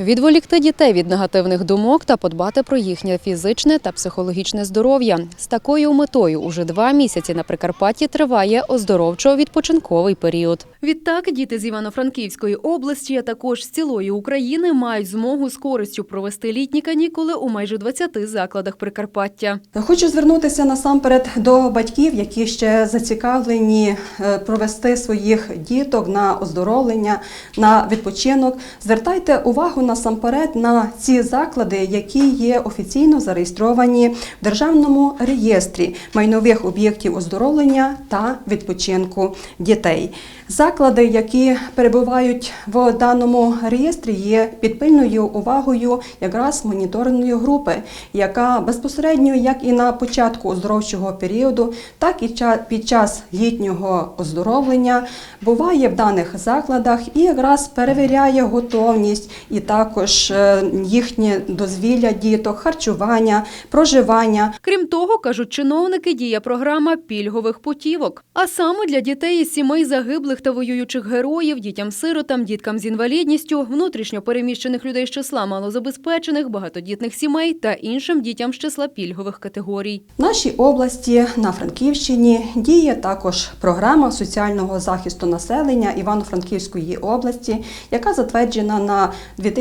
Відволікти дітей від негативних думок та подбати про їхнє фізичне та психологічне здоров'я. З такою метою уже два місяці на Прикарпатті триває оздоровчо-відпочинковий період. Відтак діти з Івано-Франківської області, а також з цілої України мають змогу з користю провести літні канікули у майже 20 закладах Прикарпаття. Хочу звернутися насамперед до батьків, які ще зацікавлені е, провести своїх діток на оздоровлення, на відпочинок. Звертайте увагу насамперед на ці заклади, які є офіційно зареєстровані в державному реєстрі майнових об'єктів оздоровлення та відпочинку дітей. Заклади, які перебувають в даному реєстрі, є під пильною увагою якраз моніторингової групи, яка безпосередньо, як і на початку оздоровчого періоду, так і під час літнього оздоровлення буває в даних закладах і якраз перевіряє готовність і також е, їхнє дозвілля діток, харчування, проживання. Крім того, кажуть чиновники, діє програма пільгових путівок. А саме для дітей із сімей загиблих та воюючих героїв, дітям-сиротам, діткам з інвалідністю, внутрішньо переміщених людей з числа малозабезпечених, багатодітних сімей та іншим дітям з числа пільгових категорій. В нашій області на Франківщині діє також програма соціального захисту населення Івано-Франківської області, яка затверджена на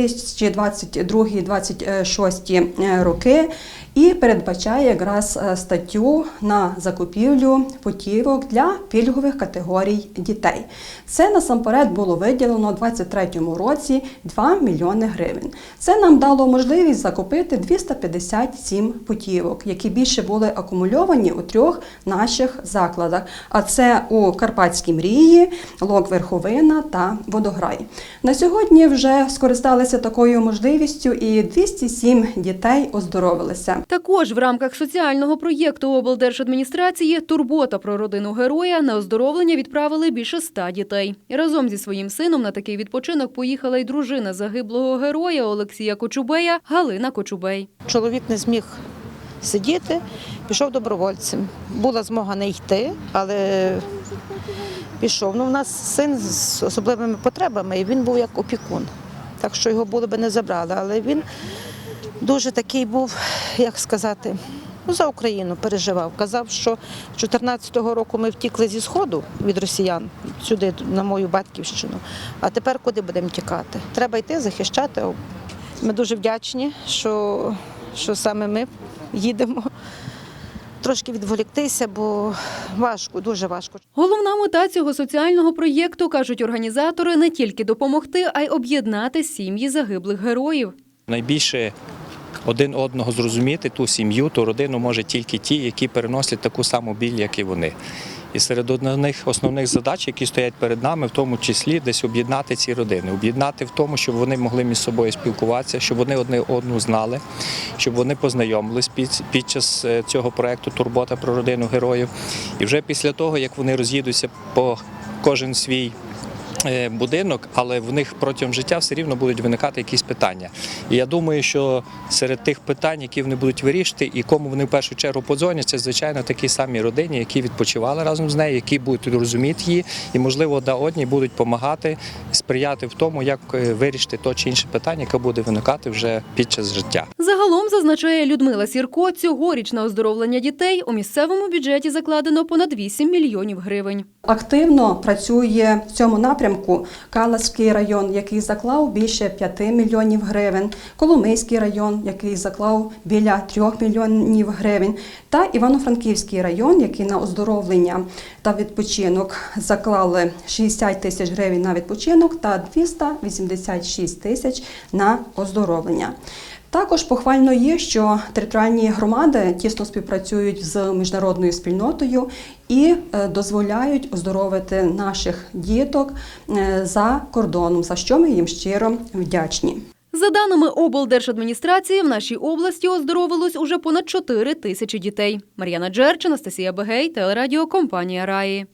2022-2026 роки і передбачає якраз е, статтю на закупівлю путівок для пільгових категорій дітей. Це насамперед було виділено у 2023 році 2 мільйони гривень. Це нам дало можливість закупити 257 путівок, які більше були акумульовані у трьох наших закладах. А це у Карпатській мрії, Лок Верховина та Водограй. На сьогодні вже скористалися такою можливістю, і 207 дітей оздоровилися. Також в рамках соціального проєкту облдержадміністрації Турбота про родину героя на оздоровлення відправили більше ста дітей. Разом зі своїм сином на такий відпочинок поїхала й дружина загиблого героя Олексія Кочубея Галина Кочубей. Чоловік не зміг сидіти, пішов добровольцем. Була змога не йти, але пішов. Ну, у нас син з особливими потребами, і він був як опікун. Так що його було би не забрали. Але він дуже такий був, як сказати, ну, за Україну переживав. Казав, що 14-го року ми втікли зі Сходу від росіян сюди, на мою батьківщину. А тепер куди будемо тікати? Треба йти захищати. Ми дуже вдячні, що, що саме ми їдемо. Трошки відволіктися, бо важко, дуже важко. Головна мета цього соціального проєкту, кажуть організатори, не тільки допомогти, а й об'єднати сім'ї загиблих героїв. Найбільше один одного зрозуміти ту сім'ю, ту родину може тільки ті, які переносять таку саму біль, як і вони. І серед одних основних задач, які стоять перед нами, в тому числі десь об'єднати ці родини, об'єднати в тому, щоб вони могли між собою спілкуватися, щоб вони одне одну знали, щоб вони познайомились під, час е, цього проекту Турбота про родину героїв. І вже після того, як вони роз'їдуться по кожен свій будинок, але в них протягом життя все рівно будуть виникати якісь питання. І я думаю, що серед тих питань, які вони будуть вирішити, і кому вони в першу чергу подзвонять, це звичайно такі самі родині, які відпочивали разом з нею, які будуть розуміти її, і можливо одна одній будуть допомагати, сприяти в тому, як е, вирішити то чи інше питання, яке буде виникати вже під час життя. Загалом, зазначає Людмила Сірко, цьогоріч на оздоровлення дітей у місцевому бюджеті закладено понад 8 мільйонів гривень. Активно працює в цьому напрямку Калацький район, який заклав більше 5 мільйонів гривень, Коломийський район, який заклав біля 3 мільйонів гривень, та Івано-Франківський район, який на оздоровлення та відпочинок заклали 60 тисяч гривень на відпочинок та 286 тисяч на оздоровлення. Також похвально є, що територіальні громади тісно співпрацюють з міжнародною спільнотою і е, дозволяють оздоровити наших діток е, за кордоном, за що ми їм щиро вдячні. За даними облдержадміністрації, в нашій області оздоровилось уже понад 4 тисячі дітей. Мар'яна Джерч, Анастасія Бегей, телерадіокомпанія Раї.